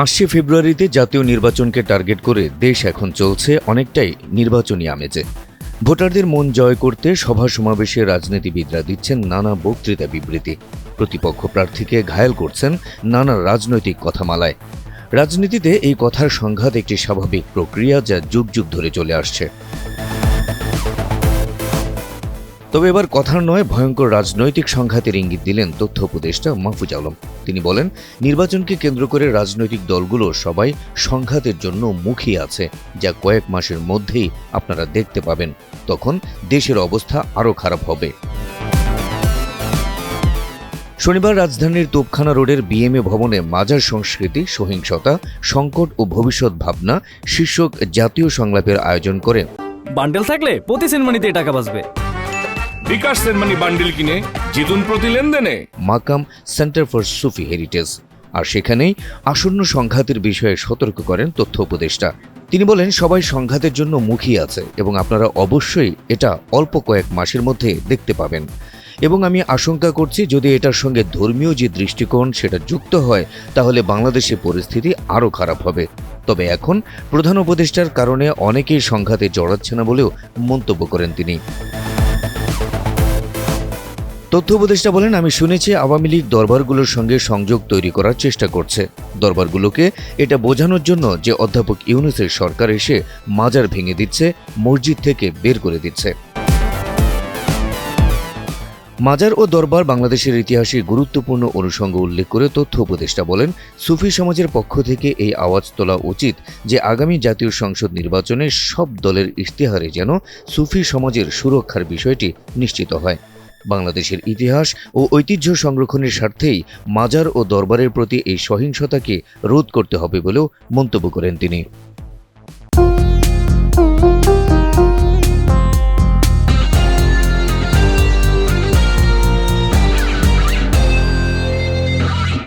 আসছে ফেব্রুয়ারিতে জাতীয় নির্বাচনকে টার্গেট করে দেশ এখন চলছে অনেকটাই নির্বাচনী আমেজে। ভোটারদের মন জয় করতে সভা সমাবেশে রাজনীতিবিদরা দিচ্ছেন নানা বক্তৃতা বিবৃতি। প্রতিপক্ষ প্রার্থীকে ঘায়েল করছেন নানা রাজনৈতিক কথামালায়। রাজনীতিতে এই কথার সংঘাত একটি স্বাভাবিক প্রক্রিয়া যা যুগ যুগ ধরে চলে আসছে। তবে এবার কথার নয়, ভয়ঙ্কর রাজনৈতিক সংঘাতের ইঙ্গিত দিলেন তথ্য উপদেষ্টা মাহফুজ আলম। তিনি বলেন, নির্বাচনকে কেন্দ্র করে রাজনৈতিক দলগুলো সবাই সংঘাতের জন্য মুখিয়ে আছে, যা কয়েক মাসের মধ্যেই আপনারা দেখতে পাবেন। তখন দেশের অবস্থা আরও খারাপ হবে। শনিবার রাজধানীর তোপখানা রোডের বিএমএ ভবনে মাজার সংস্কৃতি, সহিংসতা, সংকট ও ভবিষ্যৎ ভাবনা শীর্ষক জাতীয় সংলাপের আয়োজন করে। বান্ডেল থাকলে প্রতি সেনমানিতে টাকা বাঁচবে। বিকাশ সেনমানি বান্ডিল কিনে জিতুন প্রতি লেনদেনে। Maqam centre for Sufi heritage. আর সেখানেই আসন্ন সংঘাতের বিষয়ে সতর্ক করেন তথ্য উপদেষ্টা। তিনি বলেন, সবাই সংঘাতের জন্য মুখী আছে এবং আপনারা অবশ্যই এটা অল্প কয়েক মাসের মধ্যে দেখতে পাবেন। এবং আমি আশঙ্কা করছি, যদি এটার সঙ্গে ধর্মীয় যে দৃষ্টিকোণ সেটা যুক্ত হয়, তাহলে বাংলাদেশের পরিস্থিতি আরও খারাপ হবে। তবে এখন প্রধান উপদেষ্টার কারণে অনেকেই সংঘাতে জড়াচ্ছে না বলেও মন্তব্য করেন তিনি। তথ্য উপদেষ্টা বলেন, আমি শুনেছি আওয়ামী লীগ দরবারগুলোর সঙ্গে সংযোগ তৈরি করার চেষ্টা করছে। দরবারগুলোকে এটা বোঝানোর জন্য যে অধ্যাপক ইউনুসের সরকার এসে মাজার ভেঙে দিচ্ছে, মসজিদ থেকে বের করে দিচ্ছে। মাজার ও দরবার বাংলাদেশের ইতিহাসে গুরুত্বপূর্ণ অনুষঙ্গ উল্লেখ করে তথ্য উপদেষ্টা বলেন, সুফি সমাজের পক্ষ থেকে এই আওয়াজ তোলা উচিত যে আগামী জাতীয় সংসদ নির্বাচনে সব দলের ইশতেহারে যেন সুফি সমাজের সুরক্ষার বিষয়টি নিশ্চিত হয়। বাংলাদেশের ইতিহাস ও ঐতিহ্য সংরক্ষণের স্বার্থেই মাজার ও দরবারের প্রতি এই সহিংসতাকে রোধ করতে হবে বলেও মন্তব্য করেন তিনি।